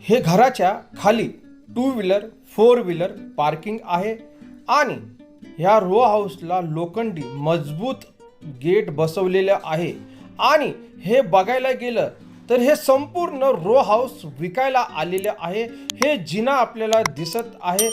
हे घराच्या खाली two wheeler four wheeler parking आहे आणि ह्या रो हाऊसला लोखंडी मजबूत गेट बसवलेलं आहे. आणि हे बघायला गेलं तर हे संपूर्ण रो हाऊस विकायला आलेले आहे. हे जिना आपल्याला दिसत आहे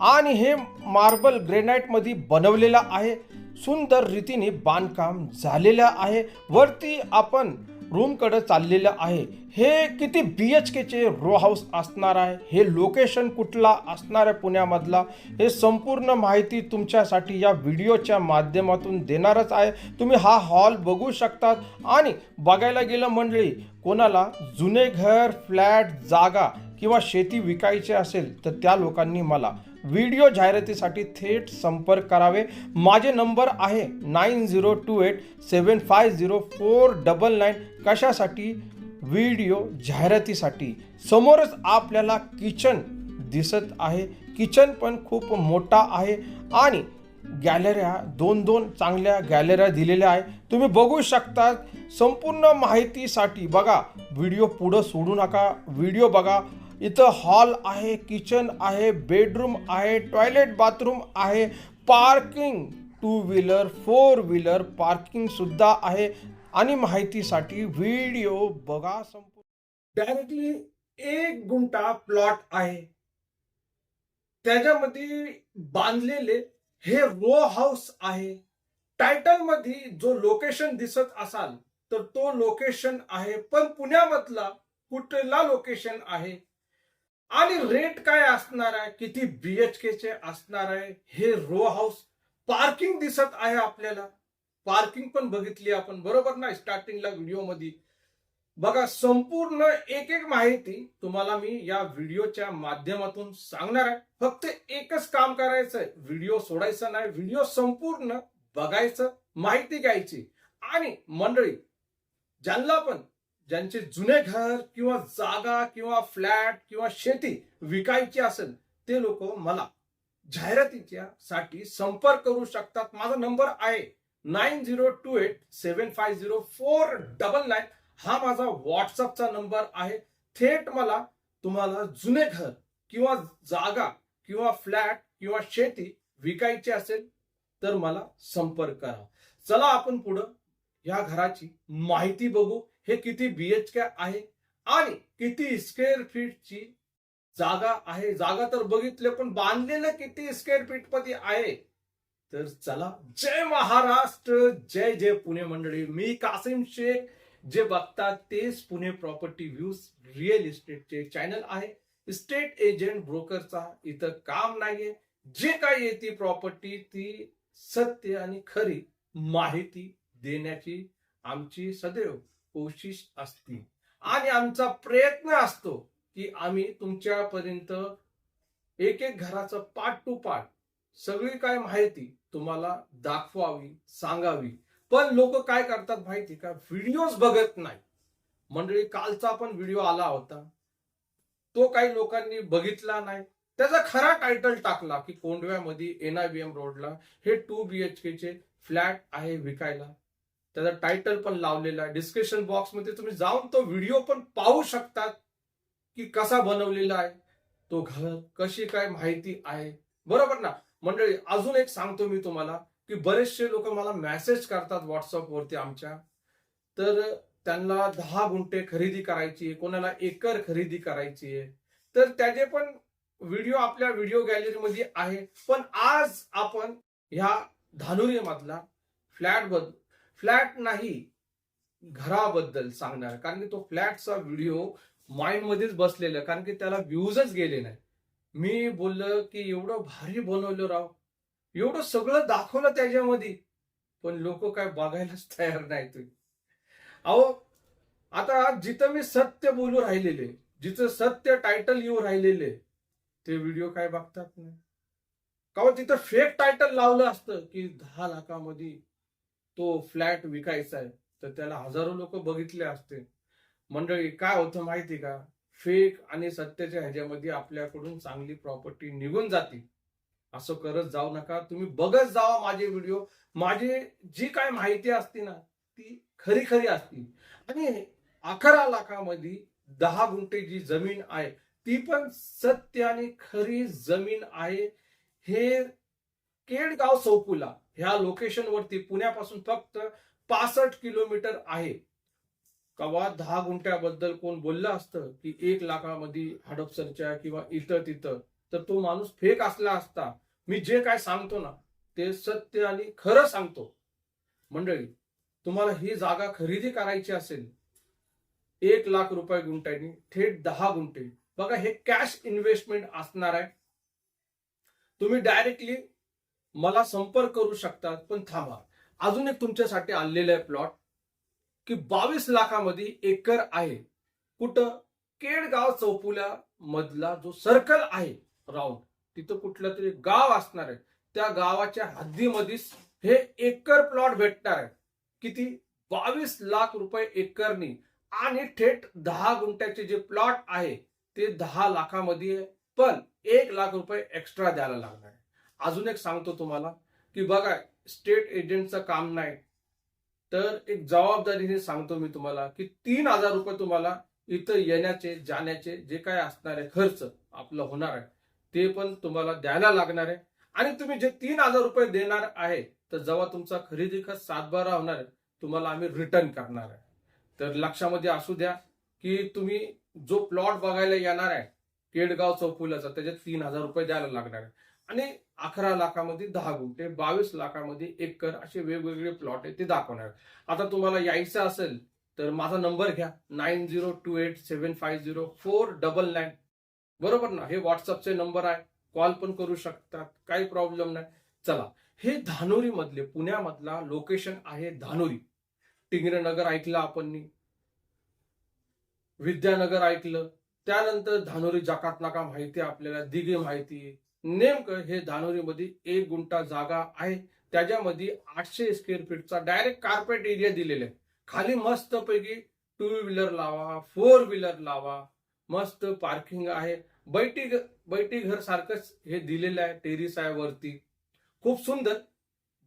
आणि हे मार्बल ग्रेनाईटमध्ये बनवलेलं आहे. सुंदर रीतीने बांधकाम झालेलं आहे. वरती आपण रूमकडे चाललेलं आहे. हे किती बी एच केचे रो हाऊस असणार आहे? हे लोकेशन कुठला असणार आहे पुण्यामधला? हे संपूर्ण माहिती तुमच्यासाठी या व्हिडिओच्या माध्यमातून देणारच आहे. तुम्ही हा हॉल बघू शकतात. आणि बघायला गेलं मंडळी कोणाला? जुने घर फ्लॅट जागा. किंवा शेती विकायची असेल तर त्या लोकांनी मला व्हिडिओ जाहिरातीसाठी थेट संपर्क करावे. माझे नंबर आहे nine zero two eight seven five zero four double nine कशासाठी? व्हिडिओ जाहिरातीसाठी. समोरच आपल्याला किचन दिसत आहे. किचन पण खूप मोठा आहे आणि गॅलऱ्या दोन दोन चांगल्या गॅलऱ्या दिलेल्या आहे. तुम्ही बघू शकता संपूर्ण माहितीसाठी बघा. व्हिडिओ पुढं सोडू नका. व्हिडिओ बघा. इथं हॉल आहे किचन आहे बेडरूम आहे टॉयलेट बाथरूम आहे parking two wheeler four wheeler parking सुद्धा आहे. आणि माहितीसाठी व्हिडिओ बघा संपूर्ण. डायरेक्टली एक गुंठा प्लॉट आहे. त्याच्यामध्ये बांधलेले हे रो हाऊस आहे. टायटलमध्ये जो लोकेशन दिसत असाल तर तो लोकेशन आहे. पण पुण्यामधला कुठला लोकेशन आहे? आणि रेट काय असणार आहे? किती बीएचके चे असणार आहे? हे रो हाऊस पार्किंग दिसत आहे आपल्याला. पार्किंग पण बघितली आपण. बरोबर ना स्टार्टिंगला व्हिडिओमध्ये बघा संपूर्ण एक एक माहिती तुम्हाला मी या व्हिडिओच्या माध्यमातून सांगणार आहे. फक्त एकच काम करायचंय. व्हिडिओ सोडायचा नाही. व्हिडिओ संपूर्ण बघायचं माहिती घ्यायची. आणि मंडळी ज्यांना पण ज्यांचे जुने घर किंवा जागा किंवा फ्लॅट किंवा शेती विकायची असेल ते लोक मला जाहिरातीच्या साठी संपर्क करू शकतात. माझा नंबर आहे nine zero two eight seven five zero four double nine. हा माझा व्हॉट्सअपचा नंबर आहे. थेट मला तुम्हाला जुने घर किंवा जागा किंवा फ्लॅट किंवा शेती विकायची असेल तर मला संपर्क करा. चला आपण पुढं या घराची माहिती बघू. हे किती बीएचके आहे आणि किती स्क्वेअर फीटची जागा आहे? जागा तर बघितले पण बांधलेलं किती स्क्वेअर फीटमध्ये आहे? तर चला जय महाराष्ट्र जय जय पुणे मंडळी. मी कासिम शेख जे बघतात तेच पुणे प्रॉपर्टी व्ह्यूज रिअल इस्टेटचे चॅनल आहे. स्टेट एजंट ब्रोकरचा इथं काम नाहीये. जे काही येते प्रॉपर्टी ती सत्य आणि खरी माहिती देण्याची आमची सदैव कोशिश असते. आणि आमचा प्रयत्न असतो की आम्ही तुमच्यापर्यंत एक एक घराचं पार्ट टू पार्ट सगळी काय माहिती तुम्हाला दाखवावी सांगावी. पण लोक काय करतात माहिती का? व्हिडिओज बघत नाही. मंडळी कालचा पण व्हिडिओ आला होता. तो काही लोकांनी बघितला नाही. त्याचा खरा टायटल टाकला की कोंडव्यामध्ये एनआयबीएम रोडला हे टू बी एच के चे फ्लॅट आहे विकायला. त्याचा टायटल पण लावलेला आहे. डिस्क्रिप्शन बॉक्समध्ये तुम्ही जाऊन तो व्हिडिओ पण पाहू शकतात की कसा बनवलेला आहे तो घर कशी काय माहिती आहे. बरोबर ना? मंडळी अजून एक सांगतो मी तुम्हाला की बरेचसे लोक मला मेसेज करतात व्हॉट्सअप वरती आमच्या. तर त्यांना दहा गुंठे खरेदी करायची आहे कोणाला एकर खरेदी करायची आहे. तर त्याचे पण व्हिडिओ आपल्या व्हिडिओ गॅलरीमध्ये आहे. पण आज आपण ह्या धानुरीमधला फ्लॅटबद्दल फ्लॅट नाही घराबद्दल सांगणार. कारण की तो फ्लॅटचा व्हिडिओ माइंडमध्येच बसलेला कारण की त्याला व्ह्यूजच गेले नाही मी बोललं की एवढं भारी बनवलं राव. एवढं सगळं दाखवलं त्याच्यामध्ये. पण लोक काय बघायलाच तयार नाही तुम्ही. अहो आता जिथं मी सत्य बोलू राहिलेले जिथं सत्य टायटल येऊ राहिलेले ते व्हिडिओ काय बघतात नाही का हो तिथं फेक टायटल लावलं असतं की दहा लाखामध्ये तो फ्लॅट विकायचा आहे तर त्याला हजारो लोक बघितले असते. मंडळी काय होतं माहिती का? फेक आणि सत्याच्या ह्याच्यामध्ये आपल्याकडून चांगली प्रॉपर्टी निघून जाते. असं करत जाऊ नका. तुम्ही बघत जावा माझे व्हिडिओ. माझी जी काय माहिती असते ना ती खरी खरी असते. आणि अकरा लाखामध्ये दहा गुंठे जी जमीन आहे ती पण सत्य आणि खरी जमीन आहे. हे केडगाव सोपुला ह्या लोकेशन वरती पुण्यापासून फक्त पासष्ट किलोमीटर आहे. कवा दहा गुंठ्याबद्दल कोण बोललं असतं की एक लाखामध्ये हडपसरच्या किंवा इथं तिथं तर तो माणूस फेक असला असता मी जे काय सांगतो ना ते सत्य आणि खरं सांगतो. मंडळी तुम्हाला ही जागा खरेदी करायची असेल एक लाख रुपये गुंठ्यानी थेट दहा गुंठे. बघा हे कॅश इन्व्हेस्टमेंट असणार आहे. तुम्ही डायरेक्टली मला संपर्क करू शकतात पण थांबा. अजून एक तुमच्यासाठी आणलेला आहे प्लॉट की बावीस लाखामध्ये एकर आहे. कुठं? केडगाव चौपुल्या मधला जो सर्कल आहे राऊंड तिथं कुठलं तरी गाव असणार आहे. त्या गावाच्या हद्दीमध्येच हे एकर प्लॉट भेटणार आहे. किती? बावीस लाख रुपये एकरनी. आणि थेट दहा गुंठ्याचे जे प्लॉट आहे ते दहा लाखामध्ये पण एक लाख रुपये एक्स्ट्रा द्यायला लागणार आहे. अजून एक सांगतो तुम्हाला की बघा स्टेट एजंटचं काम नाही. तर एक जबाबदारीने सांगतो मी तुम्हाला की तीन हजार रुपये तुम्हाला इथं येण्याचे जाण्याचे जे काय असणार आहे खर्च आपलं होणार आहे ते पण तुम्हाला द्यायला लागणार आहे. आणि तुम्ही जे तीन हजार रुपये देणार आहे तर जेव्हा तुमचा खरेदी खर्च सातबारा होणार आहे तुम्हाला आम्ही रिटर्न करणार आहे. तर लक्षामध्ये असू द्या की तुम्ही जो प्लॉट बघायला येणार आहे केडगाव चौफुल्याचा त्याच्यात तीन हजार रुपये द्यायला लागणार आहे. आणि अकरा लाखामध्ये दहा गुंठे बावीस लाखामध्ये एकर असे वेगवेगळे प्लॉट आहे ते दाखवणार आता तुम्हाला यायचं असेल तर माझा नंबर घ्या. Nine zero two eight seven five zero four double nine. बरोबर ना? हे व्हॉट्सअपचे नंबर आहे. कॉल पण करू शकतात. काही प्रॉब्लेम नाही. चला. हे धानोरी मधले पुण्यामधला लोकेशन आहे धानोरी. टिंगरेनगर ऐकलं आपण विद्यानगर ऐकलं. त्यानंतर धानोरी जाकात नाका माहिती आहे आपल्याला दिघे माहिती आहे. नेमकं हे धानोरीमध्ये एक गुंठा जागा आहे. त्याच्यामध्ये आठशे स्क्वेअर फीटचा डायरेक्ट कार्पेट एरिया दिलेला आहे. खाली मस्त पैकी टू व्हीलर लावा फोर व्हीलर लावा. मस्त पार्किंग आहे. बैठी बैठी घर सारखंच हे दिलेलं आहे टेरिस आहे वरती. खूप सुंदर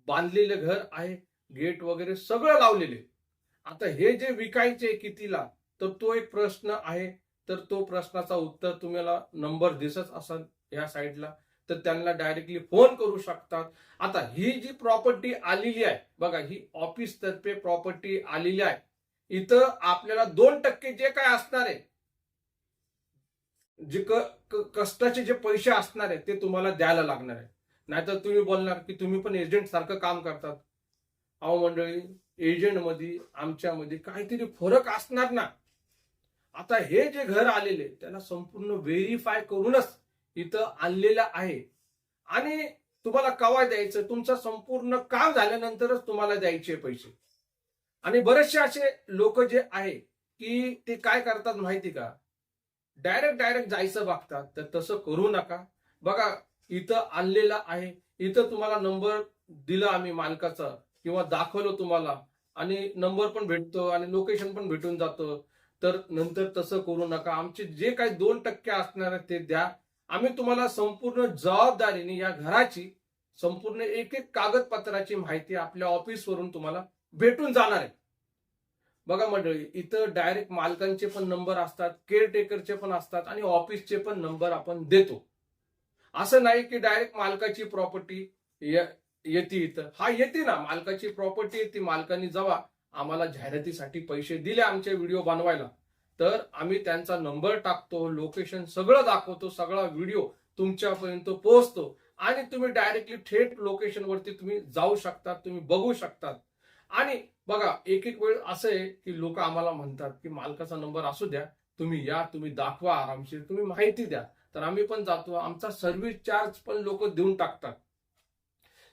बांधलेलं घर आहे. गेट वगैरे सगळं लावलेले आता हे जे विकायचे कितीला तर तो एक प्रश्न आहे. तर तो प्रश्नाचा उत्तर तुम्हाला नंबर दिसत असाल. या साईडला तर त्यांना डायरेक्टली फोन करू शकतात. आता ही जी प्रॉपर्टी आलेली आहे बघा ही ऑफिस तर्फे प्रॉपर्टी आलेली आहे. इथं आपल्याला दोन टक्के जे काय असणार आहे जे कष्टाचे जे पैसे असणार आहेत ते तुम्हाला द्यायला लागणार आहे. नाहीतर तुम्ही बोलणार की तुम्ही पण एजंट सारखं काम करतात. अहो मंडळी एजंटमध्ये आमच्यामध्ये काहीतरी फरक असणार ना. आता हे जे घर आलेले त्याला संपूर्ण व्हेरीफाय करूनच इथं आणलेलं आहे. आणि तुम्हाला कवा द्यायचं? तुमचं संपूर्ण काम झाल्यानंतरच तुम्हाला द्यायचे पैसे. आणि बरेचसे असे लोक जे आहे की ते काय करतात माहिती का? डायरेक्ट डायरेक्ट जायचं बघतात. तर तसं करू नका. बघा इथं आणलेलं आहे. इथं तुम्हाला नंबर दिला आम्ही मालकाचा किंवा दाखवलं तुम्हाला. आणि नंबर पण भेटतो आणि लोकेशन पण भेटून जातं. तर नंतर तसं करू नका. आमचे जे काही दोन टक्के असणार आहे ते द्या. आम्ही तुम्हाला संपूर्ण जबाबदारीने या घराची संपूर्ण एक एक कागदपत्राची माहिती आपल्या ऑफिसवरून तुम्हाला भेटून जाणार आहे. बघा मंडळी इथं डायरेक्ट मालकांचे पण नंबर असतात केअरटेकरचे पण असतात आणि ऑफिसचे पण नंबर आपण देतो. असं नाही की डायरेक्ट मालकाची प्रॉपर्टी येते इथं. हा येते ना मालकाची प्रॉपर्टी येते मालकांनी जावा आम्हाला जाहिरातीसाठी पैसे दिले आमचे व्हिडिओ बनवायला. तर आम्ही त्यांचा नंबर टाकतो लोकेशन सगळं दाखवतो सगळा व्हिडिओ तुमच्यापर्यंत पोहोचतो. आणि तुम्ही डायरेक्टली थेट लोकेशन वरती तुम्ही जाऊ शकतात तुम्ही बघू शकतात. आणि बघा एक एक वेळ असं आहे की लोक आम्हाला म्हणतात की मालकाचा नंबर असू द्या तुम्ही या तुम्ही दाखवा आरामशीर तुम्ही माहिती द्या. तर आम्ही पण जातो आमचा सर्व्हिस चार्ज पण लोक देऊन टाकतात.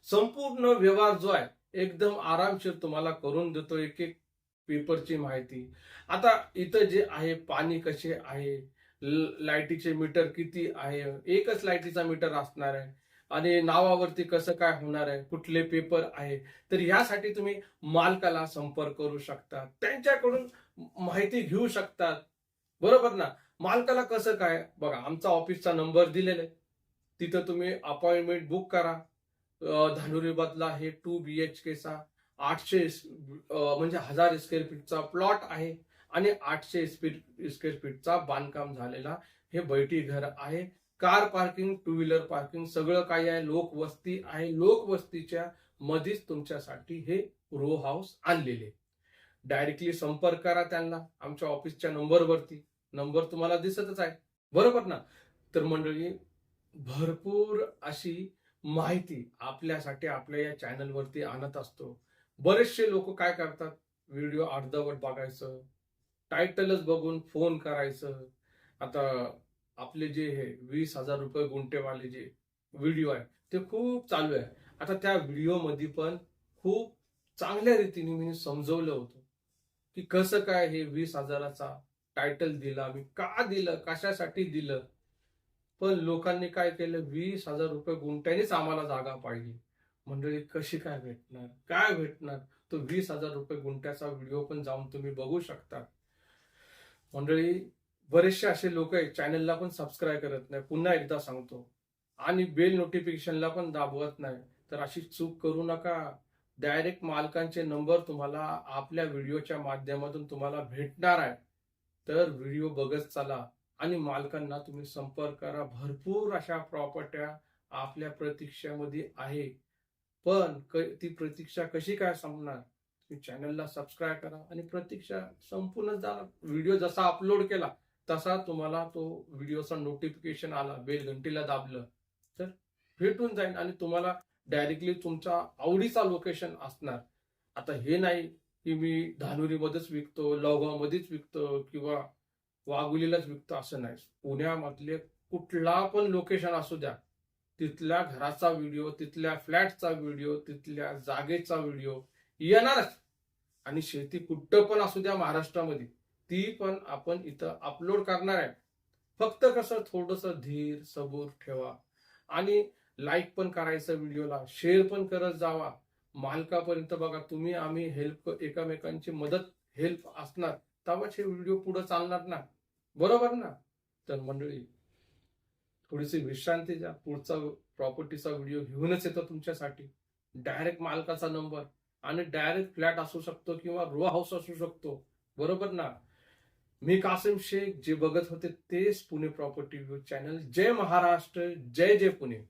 संपूर्ण व्यवहार जो आहे एकदम आरामशीर तुम्हाला करून देतो एक एक पेपरची माहिती. आता इथं जे आहे पाणी कसे आहे लाईटीचे मीटर किती आहे एकच लाईटीचा मीटर असणार आहे. आणि नावावरती कसं काय होणार आहे कुठले पेपर आहे तर यासाठी तुम्ही मालकाला संपर्क करू शकता. त्यांच्याकडून माहिती घेऊ शकतात बरोबर ना? मालकाला कसं काय? बघा आमचा ऑफिसचा नंबर दिलेला आहे. तिथं तुम्ही अपॉइंटमेंट बुक करा. धानुरीबादला धानुरी बदला हे टू बी एच केचा आठशे म्हणजे हजार स्क्वेअर फीटचा प्लॉट आहे आणि आठशे स्क्वेअर फीटचा बांधकाम झालेला हे बैठी घर आहे. Car parking two wheeler parking सगळं काही आहे. लोकवस्ती आहे. लोकवस्तीच्या मध्येच तुमच्यासाठी हे रो हाऊस आणलेले. डायरेक्टली संपर्क करा त्यांना. आमच्या ऑफिसच्या नंबरवरती नंबर तुम्हाला दिसतच आहे. बरोबर ना? तर मंडळी भरपूर अशी माहिती आपल्यासाठी आपल्या या चॅनलवरती आणत असतो. बरेचसे लोक काय करतात? व्हिडिओ अर्धवट बघायचं टायटलच बघून फोन करायचं. आता आपले जे हे वीस हजार रुपये गुंठेवाले जे व्हिडिओ आहे ते खूप चालू आहे. आता त्या व्हिडिओमध्ये पण खूप चांगल्या रीतीने मी समजवलं होतं की कसं काय हे वीस हजाराचा टायटल दिला मी का दिलं कशासाठी दिलं? पण लोकांनी काय केलं? वीस हजार रुपये गुंठ्यानेच आम्हाला जागा पाहिजे मंडळी कशी काय भेटणार? काय भेटणार? तो वीस हजार रुपये गुंठ्याचा व्हिडिओ पण जाऊन तुम्ही बघू शकता. मंडळी बरेचसे असे लोक आहेत चॅनलला पण सबस्क्राईब करत नाही. पुन्हा एकदा सांगतो. आणि बेल नोटिफिकेशनला पण दाबवत नाही. तर अशी चूक करू नका. डायरेक्ट मालकांचे नंबर तुम्हाला आपल्या व्हिडिओच्या माध्यमातून तुम्हाला भेटणार आहे. तर व्हिडिओ बघत चला आणि मालकांना तुम्ही संपर्क करा. भरपूर अशा प्रॉपर्ट्या आपल्या प्रतीक्षामध्ये आहे. पण ती प्रतीक्षा कशी काय संपणार? तुम्ही चॅनलला सबस्क्राईब करा आणि प्रतीक्षा संपूर्ण व्हिडिओ जसा अपलोड केला तसा तुम्हाला तो व्हिडिओचा नोटिफिकेशन आला बेल घंटीला दाबलं तर भेटून जाईल आणि तुम्हाला डायरेक्टली तुमचा आवडीचा लोकेशन असणार. आता हे नाही की मी धानुरीमध्येच विकतो लवगावमध्येच विकतो किंवा वाघुलीलाच विकतो असं नाही. पुण्यामधले कुठला पण लोकेशन असू द्या तिथल्या घराचा व्हिडिओ तिथल्या फ्लॅटचा व्हिडिओ तिथल्या जागेचा व्हिडिओ येणारच. आणि शेती कुठं पण असू द्या महाराष्ट्रामध्ये ती पण आपण इथं अपलोड करणार आहे. फक्त कसं थोडस धीर सबूर ठेवा. आणि लाईक पण करायचं व्हिडिओला शेअर पण करत जावा. मालकापर्यंत बघा तुम्ही आम्ही हेल्प एकामेकांची मदत हेल्प असणार. तेव्हाच हे व्हिडिओ पुढे चालणार ना. बरोबर ना? तर मंडळी थोडीशी विश्रांती द्या. पुढचा प्रॉपर्टीचा व्हिडिओ घेऊनच येतो तुमच्यासाठी. डायरेक्ट मालकाचा नंबर आणि डायरेक्ट फ्लॅट असू शकतो किंवा रो हाऊस असू शकतो. बरोबर ना? मी कासिम शेख जे बघत होते तेच पुणे प्रॉपर्टी व्ह्यू चॅनल जय महाराष्ट्र जय जय पुणे.